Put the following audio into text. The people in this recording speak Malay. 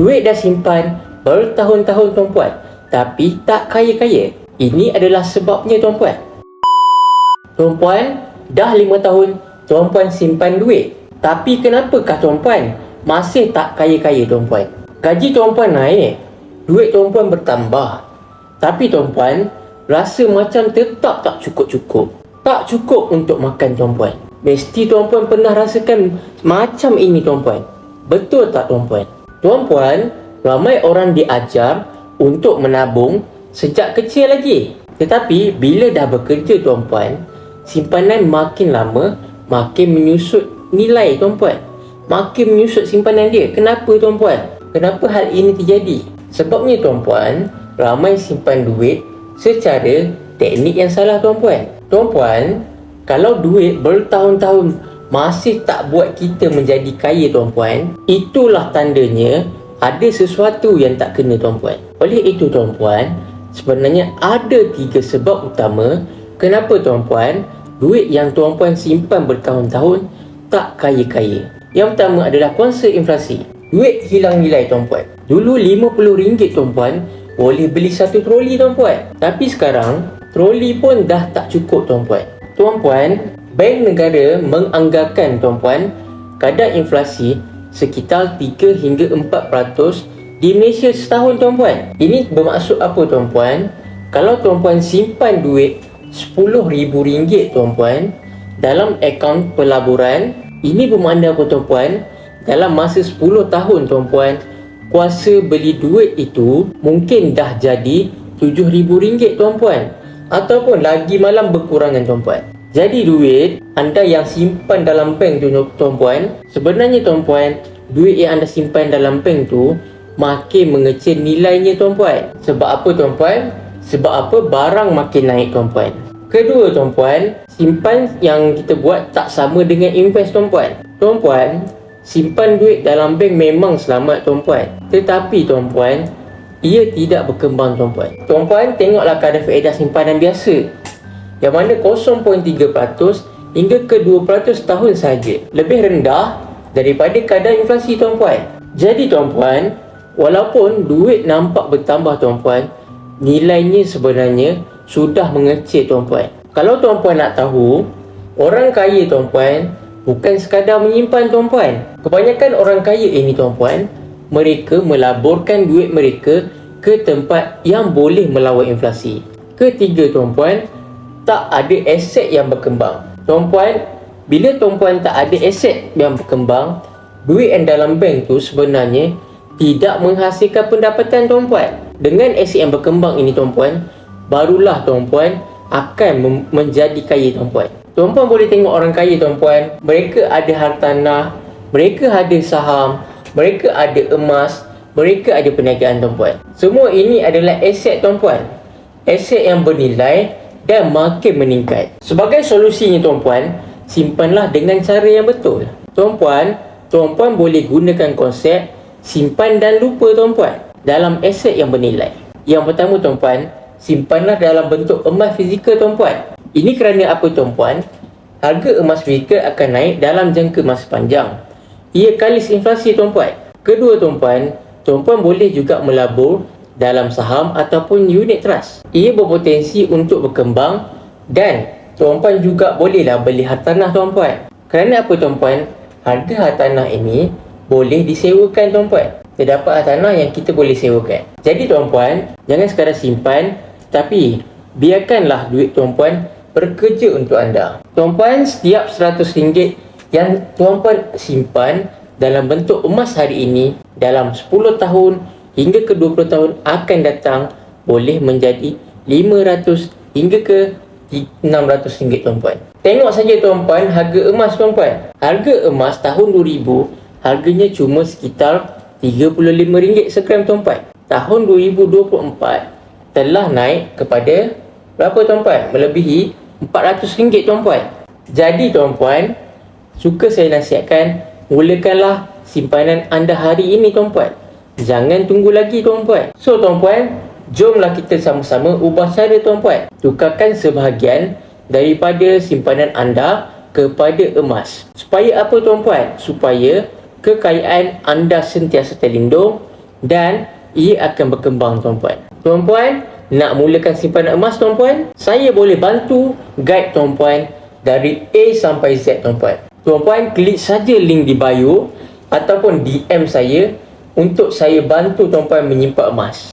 duit dah simpan bertahun-tahun tuan-puan tapi tak kaya-kaya. Ini adalah sebabnya tuan-puan. Tuan-puan, dah 5 tahun tuan-puan simpan duit. Tapi kenapakah tuan-puan masih tak kaya-kaya tuan-puan? Gaji tuan-puan naik, duit tuan-puan bertambah. Tapi tuan-puan, rasa macam tetap tak cukup-cukup. Tak cukup untuk makan tuan-puan. Mesti tuan-puan pernah rasakan macam ini tuan-puan. Betul tak tuan-puan? Tuan-puan, ramai orang diajar untuk menabung sejak kecil lagi. Tetapi bila dah bekerja tuan-puan, simpanan makin lama makin menyusut nilai tuan-puan. Makin menyusut simpanan dia. Kenapa tuan-puan? Kenapa hal ini terjadi? Sebabnya tuan-puan, ramai simpan duit secara teknik yang salah tuan-puan. Tuan-puan, kalau duit bertahun-tahun masih tak buat kita menjadi kaya tuan-puan, itulah tandanya ada sesuatu yang tak kena tuan-puan. Oleh itu tuan-puan, sebenarnya ada tiga sebab utama kenapa tuan-puan duit yang tuan-puan simpan bertahun-tahun tak kaya-kaya. Yang pertama adalah konsep inflasi. Duit hilang nilai tuan-puan. Dulu RM50 tuan-puan boleh beli satu troli tuan-puan. Tapi sekarang troli pun dah tak cukup tuan-puan. Tuan-puan, Bank Negara menganggarkan tuan-puan kadar inflasi sekitar 3 hingga 4% di Malaysia setahun tuan-puan. Ini bermaksud apa tuan-puan? Kalau tuan-puan simpan duit RM10,000 tuan-puan dalam akaun pelaburan, ini bermakna apa tuan-puan? Dalam masa 10 tahun tuan-puan, kuasa beli duit itu mungkin dah jadi RM7,000 tuan-puan ataupun lagi malam berkurangan tuan-puan. Jadi duit anda yang simpan dalam bank tu tuan-puan, sebenarnya tuan-puan, duit yang anda simpan dalam bank tu makin mengecil nilainya tuan-puan. Sebab apa tuan-puan? Sebab apa barang makin naik tuan-puan. Kedua tuan-puan, simpan yang kita buat tak sama dengan invest tuan-puan. Tuan-puan, simpan duit dalam bank memang selamat tuan-puan. Tetapi tuan-puan, ia tidak berkembang tuan-puan. Tuan-puan tengoklah kadar faedah simpanan biasa yang mana 0.3% hingga ke 2% tahun saja. Lebih rendah daripada kadar inflasi tuan-puan. Jadi tuan-puan, walaupun duit nampak bertambah tuan-puan, nilainya sebenarnya sudah mengecil tuan-puan. Kalau tuan-puan nak tahu, orang kaya tuan-puan bukan sekadar menyimpan tuan-puan. Kebanyakan orang kaya ini tuan-puan, mereka melaburkan duit mereka ke tempat yang boleh melawan inflasi. Ketiga tuan-puan, tak ada aset yang berkembang. Tuan-puan, bila tuan-puan tak ada aset yang berkembang, duit yang dalam bank tu sebenarnya tidak menghasilkan pendapatan tuan-puan. Dengan aset yang berkembang ini tuan-puan, barulah tuan-puan akan menjadi kaya tuan-puan. Tuan-puan boleh tengok orang kaya tuan-puan, mereka ada hartanah, mereka ada saham, mereka ada emas, mereka ada perniagaan tuan-puan. Semua ini adalah aset tuan-puan. Aset yang bernilai dan makin meningkat. Sebagai solusinya tuan-puan, simpanlah dengan cara yang betul. Tuan-puan, tuan-puan boleh gunakan konsep simpan dan lupa tuan-puan dalam aset yang bernilai. Yang pertama tuan-puan, simpanlah dalam bentuk emas fizikal tuan-puan. Ini kerana apa tuan-puan? Harga emas fizikal akan naik dalam jangka masa panjang. Ia kalis inflasi tuan-puan. Kedua tuan-puan, tuan-puan boleh juga melabur dalam saham ataupun unit trust. Ia berpotensi untuk berkembang dan tuan-puan juga bolehlah beli hartanah tuan-puan. Kerana apa tuan-puan? Harga hartanah ini boleh disewakan tuan-puan. Terdapat hartanah yang kita boleh sewakan. Jadi tuan-puan, jangan sekadar simpan tapi biarkanlah duit tuan-puan bekerja untuk anda. Tuan-puan, setiap RM100 yang tuan-puan simpan dalam bentuk emas hari ini dalam 10 tahun hingga ke 20 tahun akan datang boleh menjadi 500 hingga ke 600 ringgit tuan-puan. Tengok saja tuan-puan harga emas tuan-puan. Harga emas tahun 2000 harganya cuma sekitar 35 ringgit segram tuan-puan. Tahun 2024 telah naik kepada berapa tuan-puan? Melebihi 400 ringgit tuan-puan. Jadi tuan-puan, suka saya nasihatkan mulakanlah simpanan anda hari ini tuan-puan. Jangan tunggu lagi tuan-puan. So tuan-puan, jomlah kita sama-sama ubah cara tuan-puan. Tukarkan sebahagian daripada simpanan anda kepada emas. Supaya apa tuan-puan? Supaya kekayaan anda sentiasa terlindung dan ia akan berkembang tuan-puan. Tuan-puan, nak mulakan simpanan emas tuan-puan, saya boleh bantu guide tuan-puan dari A sampai Z tuan-puan. Tuan-puan klik saja link di bio ataupun DM saya untuk saya bantu tuan-puan menyimpan emas.